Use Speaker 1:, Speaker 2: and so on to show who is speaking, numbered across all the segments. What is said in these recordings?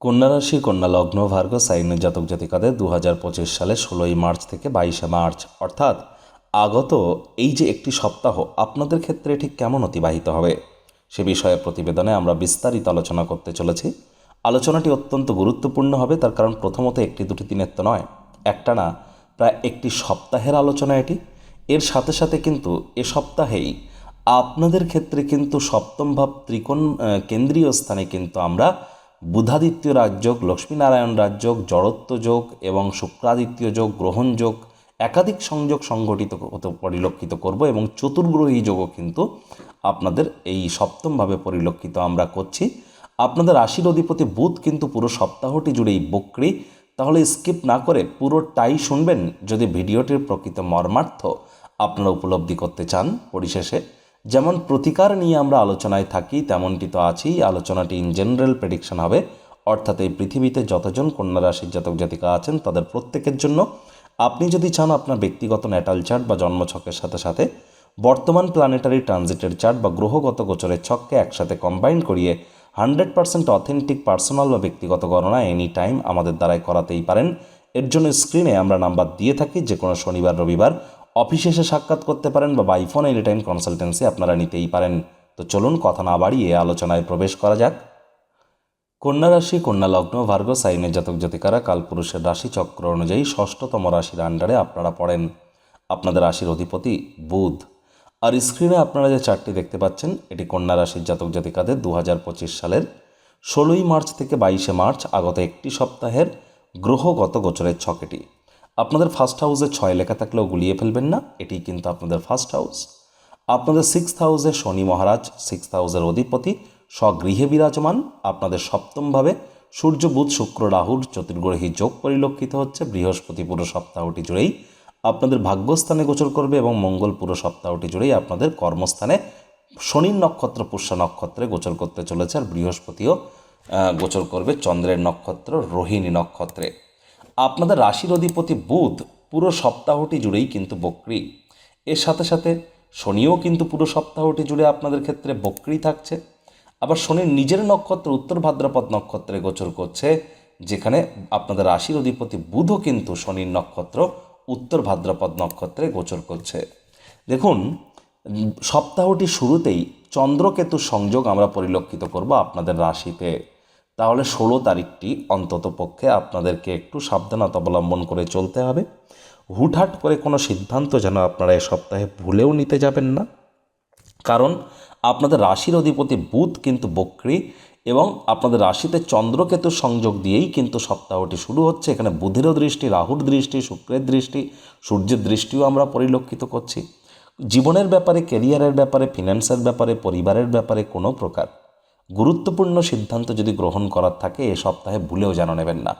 Speaker 1: কন্যা রাশি, কন্যা লগ্ন ভার্গ সাইন জাতক জাতিকাদের দু হাজার পঁচিশ সালে ষোলোই মার্চ থেকে বাইশে মার্চ। অর্থাৎ আগত এই যে একটি সপ্তাহ, আপনাদের ক্ষেত্রে ঠিক কেমন অতিবাহিত হবে? সে বিষয়ে প্রতিবেদনে আমরা বিস্তারিত আলোচনা করতে চলেছি। আলোচনাটি অত্যন্ত গুরুত্বপূর্ণ হবে, তার কারণ প্রথমত একটি, দুটি দিনের তো নয়। একটা না, প্রায় একটি সপ্তাহের আলোচনা এটি। এর সাথে সাথে কিন্তু এ সপ্তাহেই আপনাদের ক্ষেত্রে কিন্তু সপ্তম ভাব ত্রিকোণ কেন্দ্রীয় স্থানে কিন্তু আমরা বুধাদিত্য রাজযোগ, লক্ষ্মীনারায়ণ রাজযোগ, জড়ত্ব যোগ এবং শুক্রাদিত্য যোগ, গ্রহণ যোগ একাধিক সংযোগ সংগঠিত পরিলক্ষিত করব এবং চতুর্গ্রহী যোগও কিন্তু আপনাদের এই সপ্তমভাবে পরিলক্ষিত আমরা করছি। আপনাদের রাশির অধিপতি বুধ কিন্তু পুরো সপ্তাহটি জুড়েই বক্রি। তাহলে স্কিপ না করে পুরোটাই শুনবেন। যদি ভিডিওটির প্রকৃত মর্মার্থ আপনারা উপলব্ধি করতে চান, পরিশেষে যেমন প্রতিকার নিয়ে আমরা আলোচনায় থাকি, তেমনটি তো আছেই। আলোচনাটি ইন জেনারেল প্রেডিকশন হবে। অর্থাৎ এই পৃথিবীতে যতজন কন্যা রাশির জাতক জাতিকা আছেন, তাদের প্রত্যেকের জন্য আপনি যদি চান আপনার ব্যক্তিগত ন্যাটাল চার্ট বা জন্মছকের সাথে সাথে, বর্তমান প্ল্যানেটারি ট্রানজিটের চার্ট বা গ্রহগত গোচরের ছককে একসাথে কম্বাইন করিয়ে হান্ড্রেড পার্সেন্ট অথেন্টিক পার্সোনাল বা ব্যক্তিগত গণনা এনি টাইম আমাদের দ্বারাই করাতেই পারেন। এর জন্য স্ক্রিনে আমরা নাম্বার দিয়ে থাকি যে কোনো শনিবার, রবিবার অফিসে এসে সাক্ষাৎ করতে পারেন বা by phone any time consultancy আপনারা নিতেই পারেন। তো চলুন কথা না বাড়িয়ে আলোচনায় প্রবেশ করা যাক। কন্যা রাশি, কন্যা লগ্ন, ভার্গ সাইনের জাতক জাতিকারা কালপুরুষের রাশি চক্র অনুযায়ী ষষ্ঠতম রাশির আন্ডারে আপনারা পড়েন। আপনাদের রাশির অধিপতি বুধ। আর স্ক্রিনে আপনারা যে চারটি দেখতে পাচ্ছেন, এটি কন্যা রাশির জাতক জাতিকাদের দু হাজার পঁচিশ সালের ষোলোই মার্চ থেকে বাইশে মার্চ আগত একটি সপ্তাহের গ্রহগত গোচরের ছকেটি। আপনাদের ফার্স্ট হাউসে ছয় লেখা থাকলেও গুলিয়ে ফেলবেন না এটি কিন্তু আপনাদের ফার্স্ট হাউস আপনাদের সিক্স হাউসে শনি মহারাজ সিক্স হাউসের অধিপতি, স্বগৃহে বিরাজমান, আপনাদের সপ্তমভাবে সূর্য, বুধ, শুক্র রাহুর চতুর্গ্রহী যোগ পরিলক্ষিত হচ্ছে, বৃহস্পতি পুরো সপ্তাহটি জুড়েই আপনাদের ভাগ্যস্থানে গোচর করবে এবং মঙ্গল পুরো সপ্তাহটি জুড়েই আপনাদের কর্মস্থানে শনির নক্ষত্র, পুষ্যা নক্ষত্রে গোচর করতে চলেছে, আর বৃহস্পতিও গোচর করবে চন্দ্রের নক্ষত্র, রোহিণী নক্ষত্রে। আপনাদের রাশির অধিপতি বুধ পুরো সপ্তাহটি জুড়েই কিন্তু বক্রি। এর সাথে সাথে শনিও কিন্তু পুরো সপ্তাহটি জুড়ে আপনাদের ক্ষেত্রে বক্রি থাকছে। আবার শনির নিজের নক্ষত্র উত্তর ভাদ্রপদ নক্ষত্রে গোচর করছে, যেখানে আপনাদের রাশির অধিপতি বুধও কিন্তু শনির নক্ষত্র উত্তর ভাদ্রপদ নক্ষত্রে গোচর করছে। দেখুন, সপ্তাহটি শুরুতেই চন্দ্রকেতু সংযোগ আমরা পরিলক্ষিত করব আপনাদের রাশিতে। তাহলে ষোলো তারিখটি অন্তত পক্ষে আপনাদেরকে একটু সাবধানতা অবলম্বন করে চলতে হবে। হুটহাট করে কোনো সিদ্ধান্ত যেন আপনারা এ সপ্তাহে ভুলেও নিতে যাবেন না। কারণ আপনাদের রাশির অধিপতি বুধ কিন্তু বক্রি এবং আপনাদের রাশিতে চন্দ্রকেতু সংযোগ দিয়েই কিন্তু সপ্তাহটি শুরু হচ্ছে। এখানে বুধেরও দৃষ্টি, রাহুর দৃষ্টি, শুক্রের দৃষ্টি, সূর্যের দৃষ্টিও আমরা পরিলক্ষিত করছি। জীবনের ব্যাপারে কেরিয়ারের ব্যাপারে ফিন্যান্সের ব্যাপারে, পরিবারের ব্যাপারে কোনো প্রকার গুরুত্বপূর্ণ সিদ্ধান্ত যদি গ্রহণ করার থাকে, এ সপ্তাহে ভুলেও যেন নেবেন না।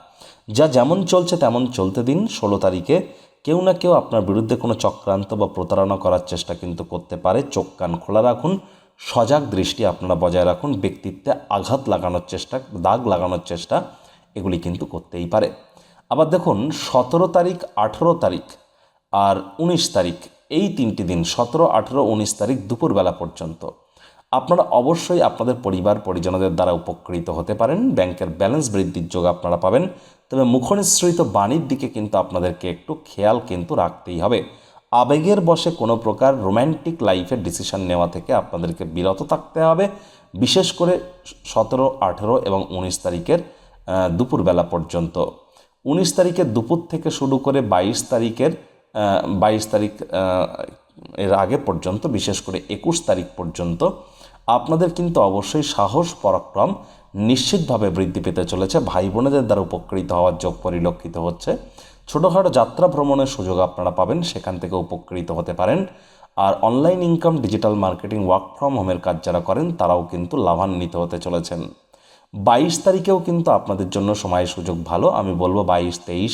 Speaker 1: যা যেমন চলছে তেমন চলতে দিন। ষোলো তারিখে কেউ না কেউ আপনার বিরুদ্ধে কোনো চক্রান্ত বা প্রতারণা করার চেষ্টা কিন্তু করতে পারে। চোখ কান খোলা রাখুন। সজাগ দৃষ্টি আপনারা বজায় রাখুন। ব্যক্তিত্বে আঘাত লাগানোর চেষ্টা, দাগ লাগানোর চেষ্টা, এগুলি কিন্তু করতেই পারে। আবার দেখুন, সতেরো তারিখ, আঠেরো তারিখ আর উনিশ তারিখ, এই তিনটি দিন, সতেরো, আঠেরো, উনিশ তারিখ দুপুরবেলা পর্যন্ত। আপনারা অবশ্যই আপনাদের পরিবার, পরিজনদের দ্বারা উপকৃত হতে পারেন। ব্যাংকের ব্যালেন্স বৃদ্ধির যোগ আপনারা পাবেন। তবে মুখনিসৃত বাণীর দিকে কিন্তু আপনাদেরকে একটু খেয়াল কিন্তু রাখতেই হবে। আবেগের বশে কোনো প্রকার রোম্যান্টিক লাইফের ডিসিশন নেওয়া থেকে আপনাদেরকে বিরত থাকতে হবে। বিশেষ করে সতেরো, আঠেরো এবং উনিশ তারিখের দুপুরবেলা পর্যন্ত। উনিশ তারিখের দুপুর থেকে শুরু করে বাইশ তারিখের বাইশ তারিখ এর আগে পর্যন্ত, বিশেষ করে একুশ তারিখ পর্যন্ত আপনাদের কিন্তু অবশ্যই সাহস, পরাক্রম নিশ্চিতভাবে বৃদ্ধি পেতে চলেছে। ভাই বোনেদের দ্বারা উপকৃত হওয়ার যোগ পরিলক্ষিত হচ্ছে। ছোটোখাটো যাত্রা ভ্রমণের সুযোগ আপনারা পাবেন, সেখান থেকে উপকৃত হতে পারেন। আর online income digital marketing work from হোমের কাজ যারা করেন, তারাও কিন্তু লাভান্বিত হতে চলেছেন। বাইশ তারিখেও কিন্তু আপনাদের জন্য সময় সুযোগ ভালো। আমি বলব বাইশ, তেইশ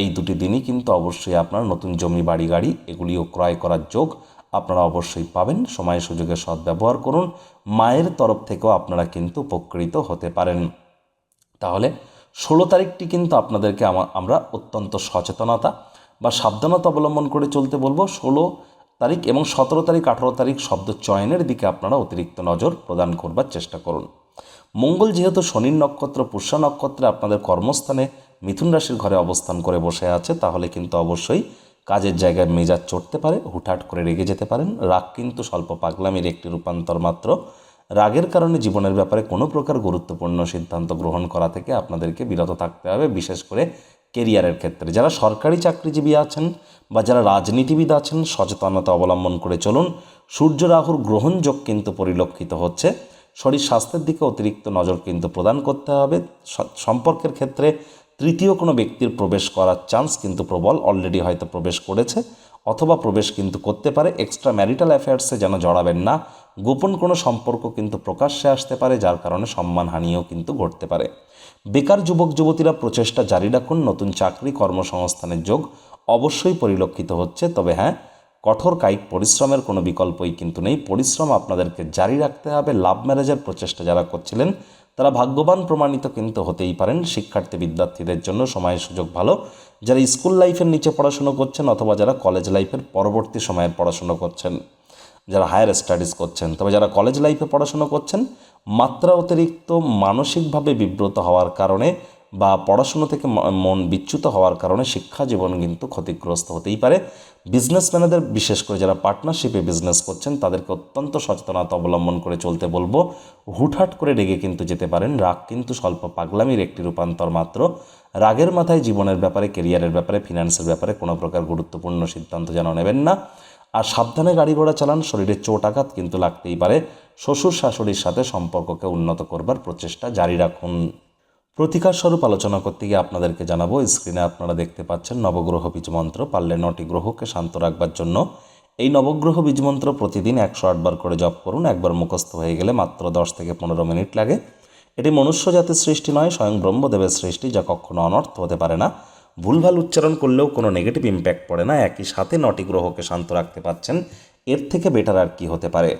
Speaker 1: এই দুটি দিনই কিন্তু অবশ্যই আপনার নতুন জমি, বাড়ি, গাড়ি, এগুলিও ক্রয় করার যোগ আপনারা অবশ্যই পাবেন। সময় সুযোগের সদ্ব্যবহার করুন। মায়ের তরফ থেকেও আপনারা কিন্তু উপকৃত হতে পারেন। তাহলে ষোলো তারিখটি কিন্তু আপনাদেরকে আমা- আমরা অত্যন্ত সচেতনতা বা সাবধানতা অবলম্বন করে চলতে বলব। ষোলো তারিখ এবং সতেরো তারিখ, আঠেরো তারিখ শব্দ চয়নের দিকে আপনারা অতিরিক্ত নজর প্রদান করবার চেষ্টা করুন। মঙ্গল যেহেতু শনির নক্ষত্র, পুষ্যা নক্ষত্রে আপনাদের কর্মস্থানে মিথুন রাশির ঘরে অবস্থান করে বসে আছে, তাহলে কিন্তু অবশ্যই কাজের জায়গায় মেজাজ চড়তে পারে, হুটহাট করে রেগে যেতে পারেন। রাগ কিন্তু স্বল্প পাগলামির একটি রূপান্তর মাত্র। রাগের কারণে জীবনের ব্যাপারে কোনো প্রকার গুরুত্বপূর্ণ সিদ্ধান্ত গ্রহণ করা থেকে আপনাদেরকে বিরত থাকতে হবে, বিশেষ করে কেরিয়ারের ক্ষেত্রে। যারা সরকারি চাকরিজীবী আছেন বা যারা রাজনীতিবিদ আছেন, সচেতনতা অবলম্বন করে চলুন। সূর্য রাহুর গ্রহণযোগ কিন্তু পরিলক্ষিত হচ্ছে। শরীর স্বাস্থ্যের দিকে অতিরিক্ত নজর কিন্তু প্রদান করতে হবে। সম্পর্কের ক্ষেত্রে তৃতীয় কোনো ব্যক্তির প্রবেশ করার চান্স কিন্তু প্রবল অলরেডি হয়তো প্রবেশ করেছে, অথবা প্রবেশ কিন্তু করতে পারে এক্সট্রা ম্যারিটাল অ্যাফেয়ার্সে যেন জড়াবেন না, গোপন কোনো সম্পর্ক কিন্তু প্রকাশ্যে আসতে পারে, যার কারণে সম্মানহানিও কিন্তু ঘটতে পারে। বেকার যুবক, যুবতীরা প্রচেষ্টা জারি রাখুন, নতুন চাকরি, কর্মসংস্থানের যোগ অবশ্যই পরিলক্ষিত হচ্ছে, তবে হ্যাঁ কঠোর কায়িক পরিশ্রমের কোনো বিকল্পই কিন্তু নেই। পরিশ্রম আপনাদেরকে জারি রাখতে হবে, লাভ ম্যারেজের প্রচেষ্টা যারা করছিলেন তারা ভাগ্যবান প্রমাণিত কিন্তু হতেই পারেন শিক্ষার্থী বিদ্যার্থীদের জন্য সময়ের সুযোগ ভালো। যারা স্কুল লাইফের নিচে পড়াশুনো করছেন অথবা যারা কলেজ লাইফের পরবর্তী সময়ের পড়াশুনো করছেন, যারা হায়ার স্টাডিজ করছেন, তবে যারা কলেজ লাইফে পড়াশুনো করছেন, মাত্রা অতিরিক্ত মানসিকভাবে বিব্রত হওয়ার কারণে বা পড়াশুনো থেকে মন বিচ্যুত হওয়ার কারণে শিক্ষা জীবন কিন্তু ক্ষতিগ্রস্ত হতেই পারে। বিজনেসম্যানেদের বিশেষ করে যারা পার্টনারশিপে বিজনেস করছেন, তাদেরকে অত্যন্ত সচেতনতা অবলম্বন করে চলতে বলব। হুটহাট করে রেগে কিন্তু যেতে পারেন। রাগ কিন্তু স্বল্প পাগলামির একটি রূপান্তর মাত্র। রাগের মাথায় জীবনের ব্যাপারে কেরিয়ারের ব্যাপারে ফিনান্সের ব্যাপারে কোনো প্রকার গুরুত্বপূর্ণ সিদ্ধান্ত যেন নেবেন না। আর সাবধানে গাড়ি ঘোড়া চালান, শরীরে চোট আঘাত কিন্তু লাগতেই পারে। শ্বশুর শাশুড়ির সাথে সম্পর্ককে উন্নত করবার প্রচেষ্টা জারি রাখুন। প্রতিকার স্বরূপ আলোচনা করতে গিয়ে আপনাদেরকে জানাব, স্ক্রিনে আপনারা দেখতে পাচ্ছেন নবগ্রহ বীজমন্ত্র পারলে নটি গ্রহকে শান্ত রাখবার জন্য। এই নবগ্রহ বীজমন্ত্র প্রতিদিন একশো আটবার করে জপ করুন, একবার মুখস্থ হয়ে গেলে মাত্র দশ থেকে পনেরো মিনিট লাগে। এটি মনুষ্য জাতির সৃষ্টি নয়, স্বয়ং ব্রহ্মদেবের সৃষ্টি, যা কখনো অনর্থ হতে পারে না। ভুলভাল উচ্চারণ করলেও কোনো নেগেটিভ ইম্প্যাক্ট পড়ে না, একই সাথে নটি গ্রহকে শান্ত রাখতে পারছেন এর থেকে বেটার আর কি হতে পারে?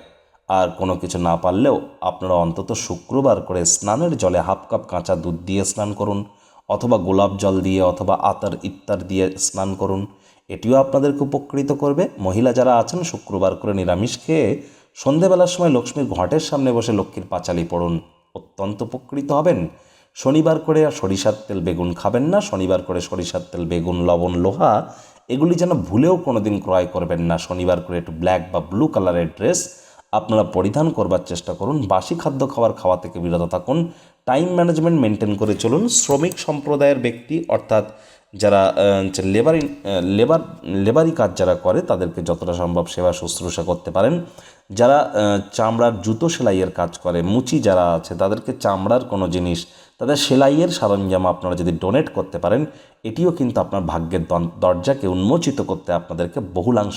Speaker 1: আর কোনো কিছু না পারলেও আপনারা অন্তত শুক্রবার করে স্নানের জলে হাফ কাপ কাঁচা দুধ দিয়ে স্নান করুন অথবা গোলাপ জল দিয়ে অথবা আতার ইত্যার দিয়ে স্নান করুন। এটিও আপনাদেরকে উপকৃত করবে। মহিলা যারা আছেন, শুক্রবার করে নিরামিষ খেয়ে সন্ধেবেলার সময় লক্ষ্মীর ঘটের সামনে বসে লক্ষ্মীর পাঁচালি পড়ুন। অত্যন্ত উপকৃত হবেন। শনিবার করে সরিষার তেল বেগুন খাবেন না, শনিবার করে সরিষার তেল বেগুন, লবণ, লোহা, এগুলি যেন ভুলেও কোনোদিন ক্রয় করবেন না। শনিবার করে একটু ব্ল্যাক বা ব্লু কালারের ড্রেস আপনারা পরিধান করবার চেষ্টা করুন। বাসি খাদ্য খাবার খাওয়া থেকে বিরত থাকুন। টাইম ম্যানেজমেন্ট মেনটেন করে চলুন। শ্রমিক সম্প্রদায়ের ব্যক্তি, অর্থাৎ যারা লেবার লেবার লেবারি কাজ যারা করে, তাদেরকে যতটা সম্ভব সেবা শুশ্রূষা করতে পারেন। যারা চামড়ার জুতো সেলাইয়ের কাজ করে, মুচি যারা আছে, তাদেরকে চামড়ার কোনো জিনিস, তাদের সেলাইয়ের সরঞ্জাম আপনারা যদি ডোনেট করতে পারেন, এটিও কিন্তু আপনার ভাগ্যের দরজাকে উন্মোচিত করতে আপনাদেরকে বহুলাংশ